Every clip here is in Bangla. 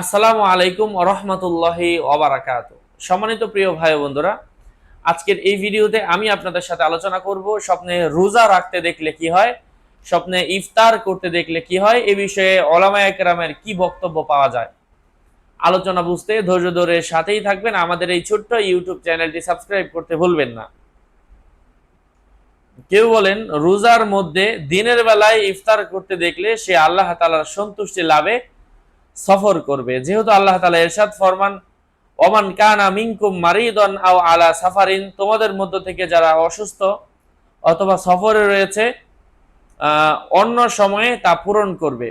আসসালামু আলাইকুম রহমতুল্লাহি ওবারাকাত সম্মানিত প্রিয় ভাই বন্ধুরা, আজকের এই ভিডিওতে আমি আপনাদের সাথে আলোচনা করব স্বপ্নে রোজা রাখতে দেখলে কি হয়, স্বপ্নে ইফতার করতে দেখলে কি হয়, এ বিষয়ে ওলামা কি বক্তব্য পাওয়া যায়। আলোচনা বুঝতে ধৈর্য ধরে সাথেই থাকবেন, আমাদের এই ছোট্ট ইউটিউব চ্যানেলটি সাবস্ক্রাইব করতে ভুলবেন না। কেউ বলেন, রোজার মধ্যে দিনের বেলায় ইফতার করতে দেখলে সে আল্লাহ তালার সন্তুষ্টি লাভে সফর করবে। যেহেতু আল্লাহ তালা এরশাদ ফরমান, ওমান কানা মিনকুম মারিদন আও আলা সাফারিন তোমাদের মধ্য থেকে যারা অসুস্থ অথবা সফরে রয়েছে অন্য সময়ে তা পূরণ করবে।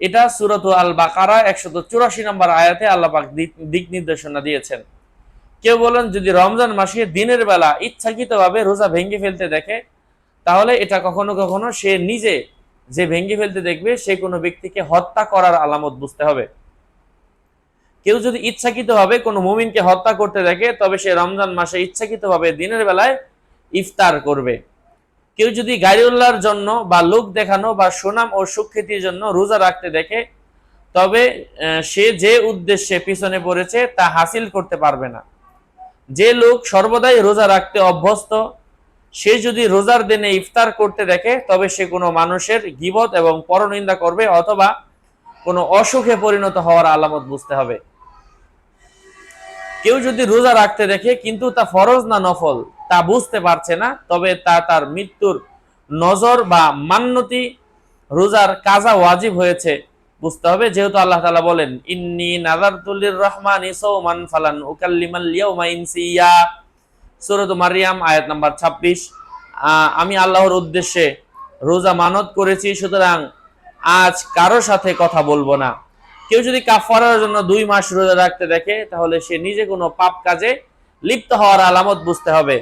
এটা সুরত আল বাকারা একশত চুরাশি নম্বর আয়াতে আল্লাহ পাক দিক দিক নির্দেশনা দিয়েছেন। কেউ বলেন, যদি রমজান মাসে দিনের বেলা ইচ্ছাকৃতভাবে রোজা ভেঙে ফেলতে দেখে, তাহলে এটা কখনো কখনো সে নিজে যে ভেঙে ফেলতে দেখবে, সে কোনো ব্যক্তিকে হত্যা করার আলামত বুঝতে হবে। কেউ যদি ইচ্ছাকৃতভাবে কোনো মুমিনকে হত্যা করতে দেখে, তবে সে রমজান মাসে ইচ্ছাকৃতভাবে দিনের বেলায় ইফতার করবে। কেউ যদি গাড়িউল্লাহর জন্য বা লোক দেখানো বা সুনাম ও সুখ্যাতির জন্য রোজা রাখতে দেখে, তবে সে যে উদ্দেশ্যে পিছনে পড়েছে তা হাসিল করতে পারবে না। যে লোক সর্বদাই রোজা রাখতে অভ্যস্ত সে যদি রোজার দিনে ইফতার করতে দেখে, তবে সে কোনো মানুষের গিবত এবং পরনিন্দা করবে অথবা কোনো অসুখে পরিণত হওয়ার আলামত বুঝতে হবে। কেউ যদি রোজা রাখতে দেখে, কিন্তু তা ফরজ না নফল, তা বুঝতে পারছে না, তবে তা তার মৃত্যুর নজর বা মান্যতি রোজার কাজা ওয়াজিব হয়েছে বুঝতে হবে। যেহেতু আল্লাহ তালা বলেন, ইন্নি নাজারতুলির রহমান সৌমান ফালান উকাল্লিমাল ইয়াউমা ইনসিয়া। সূরাত মারিয়াম আয়াত নাম্বার 26 আমি আল্লাহর উদ্দেশ্যে রোজা মানত করেছি, সুতরাং আজ কারও সাথে কথা বলব না। কেউ যদি কাফারার জন্য দুই মাস রোজা রাখতে দেখে, তাহলে সে নিজে কোনো পাপ কাজে লিপ্ত হওয়ার আলামত বুঝতে হবে।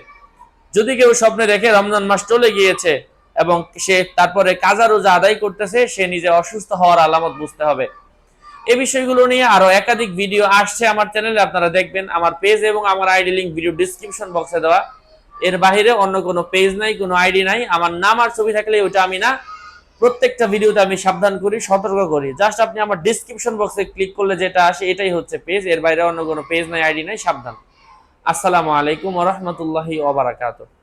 যদি কেউ স্বপ্নে দেখে রমজান মাস চলে গিয়েছে এবং সে তারপরে কাজা রোজা আদায় করতেছে, সে নিজে অসুস্থ হওয়ার আলামত বুঝতে হবে। এই বিষয়গুলো নিয়ে আরও একাধিক ভিডিও আসছে আমার চ্যানেলে আপনারা দেখবেন আমার পেজ এবং আমার আইডি লিংক ভিডিও ডিসক্রিপশন বক্সে দেওয়া। এর বাইরে অন্য কোনো পেজ নাই, কোনো আইডি নাই। আমার নাম আর ছবি থাকলে ওটা আমি না, প্রত্যেকটা ভিডিওতে আমি সাবধান করি, সতর্ক করি। জাস্ট আপনি আমার ডিসক্রিপশন বক্সে ক্লিক করলে যেটা আসে, এটাই হচ্ছে পেজ এর বাইরে অন্য কোনো পেজ নাই আইডি নাই, সাবধান। আসসালামু আলাইকুম রাহমাতুল্লাহি ওয়া বারাকাতুহু।